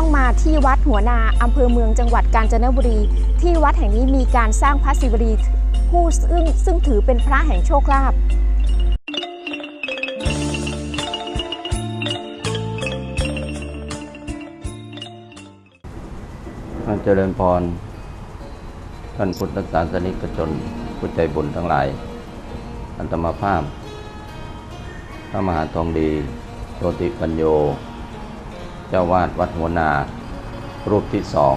ต้องมาที่วัดหัวนาอำเภอเมืองจังหวัดกาญจนบุรี ที่วัดแห่งนี้มีการสร้างพระศิวลีผู้ซึ่งซึ่งถือเป็นพระแห่งโชคลาภท่านเจริญพร ท่านพุทธศาสนิกชนผู้ใจบุญทั้งหลาย อันตมาภาพ พระมหาทองดีโชติปัญโย เจ้าวาดวัดหัวนา รูปที่สอง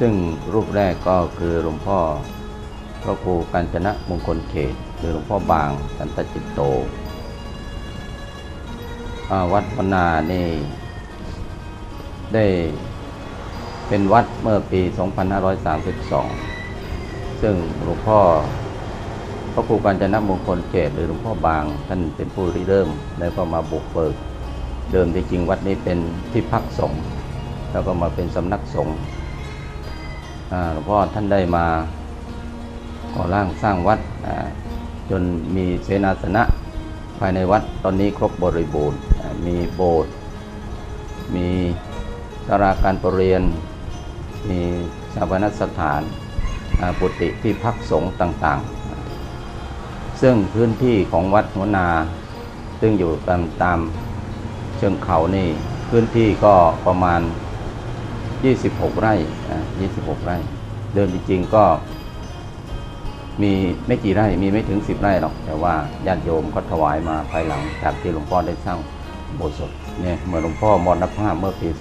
ซึ่งรูปแรกก็คือหลวงพ่อพระครูกัญจนะมงคลเขตหรือหลวงพ่อบางสันตจิตโต วัดหัวนานี่ได้เป็นวัดเมื่อปี 2532 ซึ่งหลวงพ่อพระครูกาญจนมงคลเขตหรือหลวงพ่อบาง ท่านเป็นผู้ริเริ่ม แล้วก็มาบุกเบิก เดิมที่จริงวัดนี้เป็นที่พักสงฆ์แล้วก็มาเป็นสำนักสงฆ์หลวงพ่อท่านได้มาก่อร่างสร้างวัดจนมีเสนาสนะภายในวัดตอนนี้ครบบริบูรณ์มีโบสถ์มีสาราการประเรียน มีชาปนสถานปุติที่พักสงฆ์ต่างๆ ซึ่งพื้นที่ของวัดหัวนา ซึ่งอยู่ตามตาม เชิงเขานี่พื้นที่ก็ประมาณ 26 ไร่อ่า26 ไร่ เดิมจริงๆก็มีไม่กี่ไร่มีไม่ถึง 10 ไร่หรอก แต่ว่าญาติโยมก็ถวายมาภายหลังจากที่หลวงพ่อได้สร้างโบสถ์เนี่ยเมื่อหลวงพ่อมรณภาพเมื่อปี 2535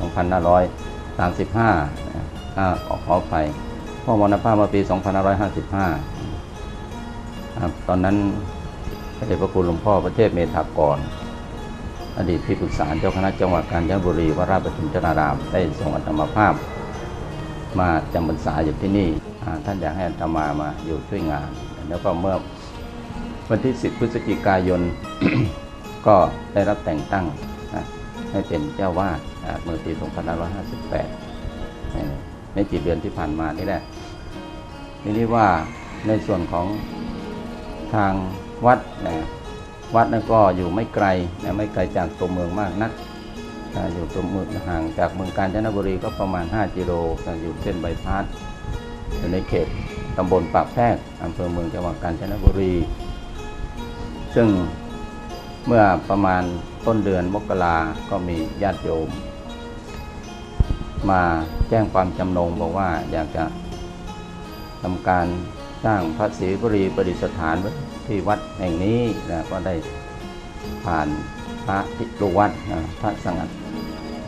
นะอ่าขอขอไปพ่อมรณภาพเมื่อปี 2555ครับตอนนั้นพระเดชพระคุณหลวงพ่อประเทศเมธากร อดีตที่ปรึกษาเจ้าคณะจังหวัดกาญจนบุรีวราประชุมจนารามได้ส่งอัตมาภาพ มาจำพรรษาอยู่ที่นี่ท่านอยากให้อัตมามาอยู่ช่วยงาน แล้วก็เมื่อวันที่ 10 พฤศจิกายนก็ได้รับแต่งตั้งให้เป็นเจ้าวาดเมื่อปี2558 ในกี่เดือนที่ผ่านมานี่แหละทีนี้ว่าในส่วนของทางวัดนะ วัดนั้นก็อยู่ไม่ไกลนะไม่ไกลจากตัวเมืองมากนักอยู่ตัวเมืองห่างจากเมืองกาญจนบุรีก็ประมาณ 5 กิโลอยู่เส้นใบายพัดอยู่ในเขตตำบลปากแพรกอำเภอเมืองจังหวัดกาญจนบุรี ซึ่งเมื่อประมาณต้นเดือนมกราก็มีญาติโยม มาแจ้งความจำนงบอกว่าอยากจะทำการ สร้างพระศรีบุรีประดิษฐานที่วัดแห่งนี้นะก็ได้ผ่านพระที่ลูกวัดนะพระสังฆ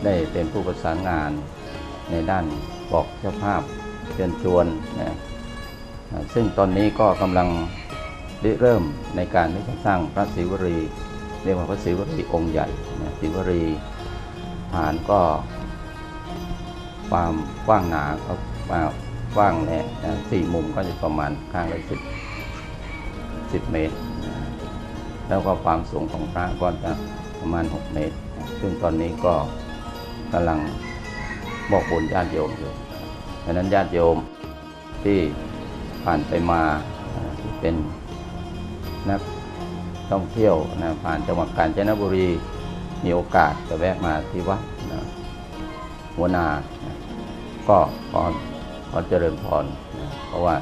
ได้เป็นผู้ประสานงานในด้านบอกเจ้าภาพเชิญชวนนะซึ่งตอนนี้ก็กำลังริเริ่มในการที่จะสร้างพระศิวรีเรียกว่าพระศิวรีองค์ใหญ่นะศิวรีฐานก็ความกว้างหนาก็ว่า กว้างเนี่ยสี่มุมก็จะประมาณข้างละสิบสิบเมตร แล้วก็ความสูงของพระก็จะประมาณ 6 เมตร ซึ่งตอนนี้ก็กำลังบอกบุญญาติโยมอยู่ดังนั้นญาติโยมที่ผ่านไปมาที่เป็นนักท่องเที่ยวนะผ่านจังหวัดกาญจนบุรีมีโอกาสจะแวะมาที่วัดนะหัวนานะก็ขอ อเจริญพรนะเพราะว่า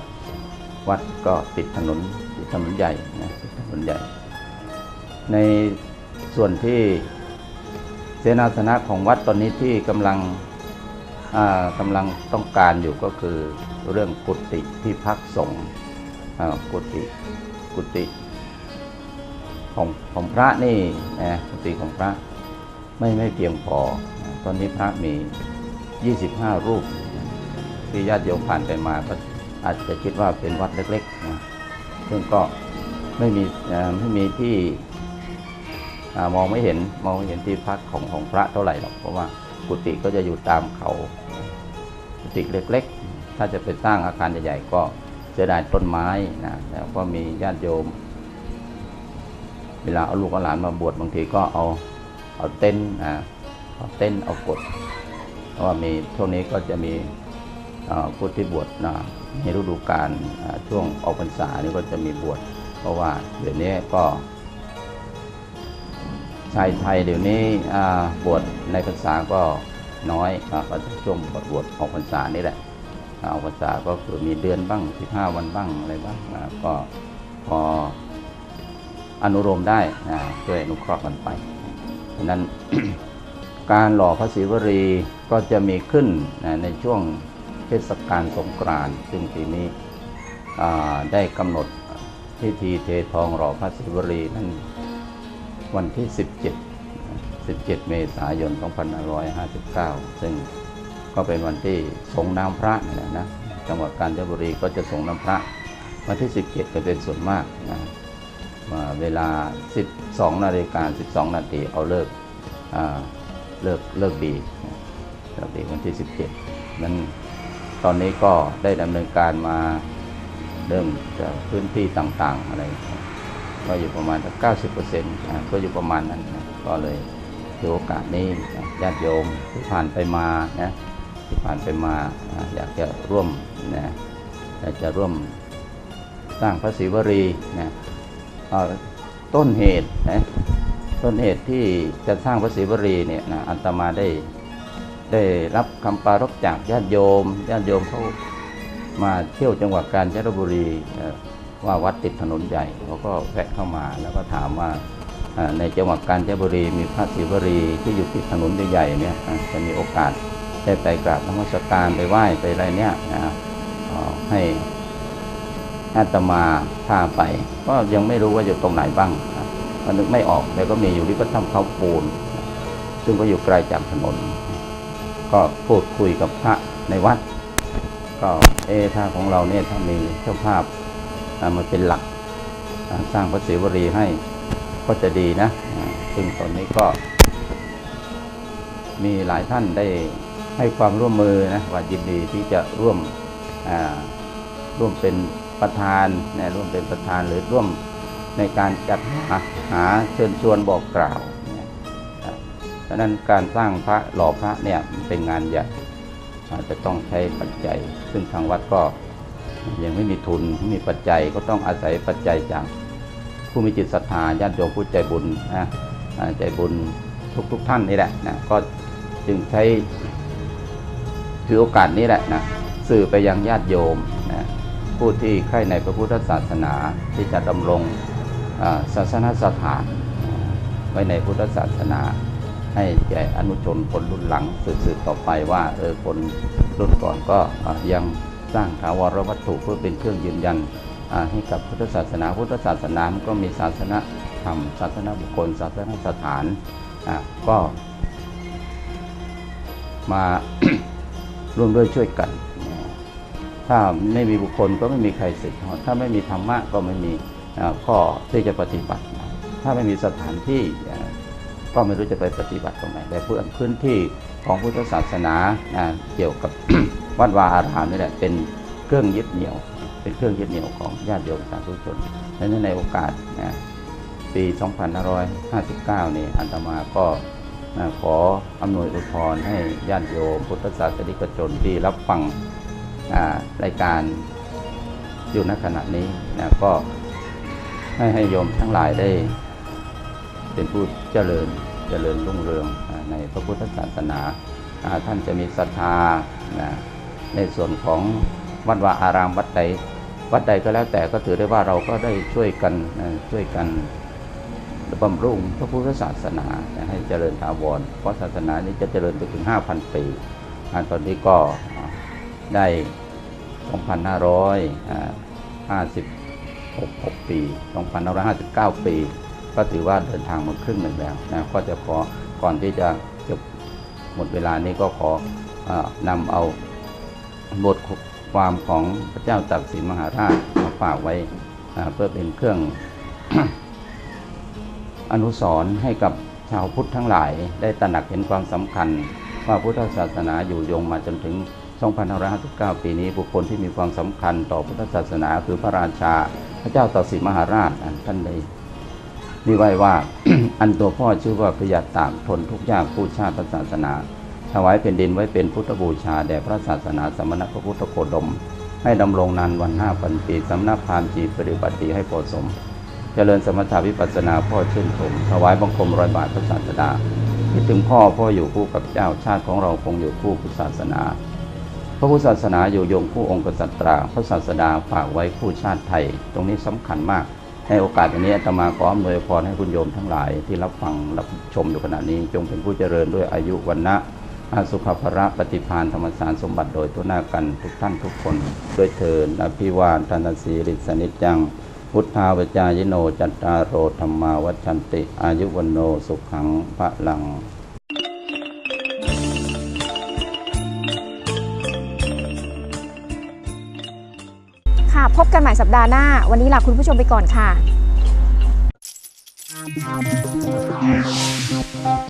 วัดก็ติดถนนติดถนนใหญ่นะติดถนนใหญ่ ในส่วนที่เสนาสนะของวัดตอนนี้ที่กำลังอ่ากำลังต้องการอยู่ก็คือเรื่องกุฏิที่พักสงฆ์อ่ากุฏิกุฏิของของพระนี่นะกุฏิของพระไม่ไม่เพียงพอ ตอนนี้พระมี 25 รูป ที่ญาติโยมผ่านไปมาก็อาจจะคิดว่าเป็นวัดเล็กๆนะซึ่งก็ไม่มีไม่มีที่มองไม่เห็นมองไม่เห็นที่พักของของพระเท่าไหร่หรอกเพราะว่ากุฏิก็จะอยู่ตามเขากุฏิเล็ก ๆ ถ้าจะไปสร้างอาคารใหญ่ๆก็เสียดายต้นไม้นะแล้วก็มีญาติโยม เวลาเอาลูกเอาหลานมาบวชบางทีก็เอาเอาเต็นท์อ่าเอาเต็นเอากดเพราะว่ามีช่วงนี้ก็จะมี ผู้ที่บวชนะในฤดูกาลช่วงออกพรรษานี่ก็จะมีบวชเพราะว่าเดี๋ยวนี้ก็ชายไทยเดี๋ยวนี้บวชในพรรษาก็น้อยอ่าก็จะช่วงบวชบวชออกพรรษานี่แหละออกพรรษาก็คือมีเดือนบ้าง 15 วันบ้างอะไรบ้างก็พออนุโลมได้นะช่วยอนุเคราะห์กันไปฉะนั้นการหล่อพระศิวรีก็จะมีขึ้นในช่วง เทศกาลสงกรานต์ซึ่งปีนี้ได้กำหนดพิธีเททองหล่อพระศิวรีนั้นวันที่ 17 17 เมษายน 2559 ซึ่งก็เป็นวันที่สงน้ำพระนี่แหละนะจังหวัดกาญจนบุรีก็จะสงน้ำพระ วันที่ 17จะเป็นส่วนมากนะว่าเวลา 12 นาฬิกา 12 นาทีเอาเลิกเลิกเลิกดีเลิกดีวันที่ 17นั้น ตอนนี้ก็ได้ดำเนินการมาเริ่มจากพื้นที่ต่างๆอะไร ก็อยู่ประมาณสัก90%นะก็อยู่ประมาณนั้นนะก็เลยถือโอกาสนี้ญาติโยมที่ผ่านไปมานะที่ผ่านไปมาอยากจะร่วมนะอยากจะร่วมสร้างพระศิวรีนะต้นเหตุนะต้นเหตุที่จะสร้างพระศรีวรีเนี่ยนะอัตมาได้ ได้รับคำปรารภจากญาติโยมญาติโยมเขามาเที่ยวจังหวัดกาญจนบุรีว่าวัดติดถนนใหญ่เขาก็แวะเข้ามาแล้วก็ถามว่าในจังหวัดกาญจนบุรี มีพระศรีวรีที่อยู่ติดถนนใหญ่ๆเนี่ยจะมีโอกาสได้ไปกราบนมัสการไปไหว้ไปอะไรเนี่ยนะให้อาตมาพาไป ก็ยังไม่รู้ว่าอยู่ตรงไหนบ้างมันนึกไม่ออกแต่ก็มีอยู่ที่ก็ทำเขาปูน ซึ่งก็อยู่ไกลจากถนน ก็พูดคุยกับพระในวัด ก็เอถ้าของเราเนี่ยถ้ามีเจ้าภาพอ่ามาเป็นหลักสร้างพระศิวรีให้ก็จะดีนะ ซึ่งตอนนี้ก็ มีหลายท่านได้ให้ความร่วมมือนะว่ายินดีที่จะร่วมร่วมเป็นประธานนะร่วมเป็นประธานหรือร่วมในการจัดหาหาเชิญชวนบอกกล่าว นะครับดังนั้นการสร้างพระหล่อพระเนี่ยเป็นงานใหญ่อาจจะต้องใช้ปัจจัย ซึ่งทางวัดก็ยังไม่มีทุนไม่มีปัจจัยก็ต้องอาศัยปัจจัยจากผู้มีจิตศรัทธาญาติโยมผู้ใจบุญนะใจบุญทุกทุกๆท่านนี่แหละนะก็จึงใช้ถือโอกาสนี้แหละนะสื่อไปยังญาติโยมนะผู้ที่ใคร่ในพระพุทธศาสนาที่จะดำรงศาสนสถานไว้ในพุทธศาสนา ให้แก่อนุชนคนรุ่นหลังสืบต่อไปว่าเออคนรุ่นก่อนก็ยังสร้างถาวรวัตถุเพื่อเป็นเครื่องยืนยันให้กับพุทธศาสนาพุทธศาสนามันก็มีศาสนาธรรมศาสนาบุคคล ศาสนาสถานก็มาร่วมด้วยช่วยกัน ถ้าไม่มีบุคคลก็ไม่มีใครสึกถ้าไม่มีธรรมะก็ไม่มีข้อที่จะปฏิบัติ ถ้าไม่มีสถานที่ ก็ไม่รู้จะไปปฏิบัติตรงไหนแต่เพื่อพื้นที่ของพุทธศาสนาเกี่ยวกับวัดวาอารามนี่แหละเป็นเครื่องยึดเหนี่ยว เป็นเครื่องยึดเหนี่ยวของญาติโยมสาธุชนดังนั้นในโอกาสปี 2559 นี่อันตมาก็ขออำนวยอวยพรให้ญาติโยมพุทธศาสนิกชนที่รับฟังรายการอยู่ณขณะนี้นะก็ให้ให้โยมทั้งหลายได้ เป็นผู้เจริญเจริญรุ่งเรืองในพระพุทธศาสนา ท่านจะมีศรัทธาในส่วนของวัดวาอารามวัดใดวัดใดก็แล้วแต่ก็ถือได้ว่าเราก็ได้ช่วยกันช่วยกันบำรุงพระพุทธศาสนาให้เจริญถาวรเพราะศาสนานี้จะเจริญไปถึง 5,000 ปีตอนนี้ก็ได้ 2,556 ปี 2,559 ปี ก็ถือว่าเดินทางมาครึ่งหนึ่งแล้วนะก็จะขอก่อนที่จะจบหมดเวลานี้ก็ขออนำเอาบทความของพระเจ้าตากสินมหาราชมาฝากไว้เพื่อเป็นเครื่องอนุสรณ์ให้กับชาวพุทธทั้งหลาย ได้ตระหนักเห็นความสำคัญ ว่าพุทธศาสนาอยู่ยงมาจนถึง2559 ปีนี้บุคคลที่มีความสำคัญต่อพุทธศาสนาคือพระราชา พระเจ้าตากสินมหาราชท่านได้ นิไว้ว่า อันตัวพ่อชื่อว่าพระยาตากทนทุกข์ยากผู้ชาติศาสนา ถวายแผ่นดินไว้เป็นพุทธบูชาแด่พระศาสนาสมณพระพุทธโคดม ให้ดำรงนานวันห้าพันปีสำนักพามจีปฏิบัติให้โปรดสม เจริญสมถาวิปัสนาพ่อเช่นชมถวายบังคมรอยบาทพระศาสดาคิดถึงพ่อพ่ออยู่คู่กับเจ้าชาติของเราคงอยู่คู่พุทธศาสนา พระพุทธศาสนาอยู่ยงคู่องค์กษัตราพระศาสดาฝากไว้คู่ชาติไทย ตรงนี้สำคัญมาก ในโอกาสอันนี้อาตมาขออำนวยพรให้คุณโยมทั้งหลาย ที่รับฟังรับชมอยู่ขณะนี้ จงเป็นผู้เจริญด้วยอายุวันนะอาสุขภระปฏิพานธรรมสารสมบัติโดยตัวหน้ากันทุกท่านทุกคนด้วยเทินอภิวาทนาสีริสนิจจัง พุทธาวจายโนจัตตารโรธรรมาวัชันติ อายุวันโนสุขังพระลัง พบกันใหม่สัปดาห์หน้า วันนี้ลาคุณผู้ชมไปก่อนค่ะ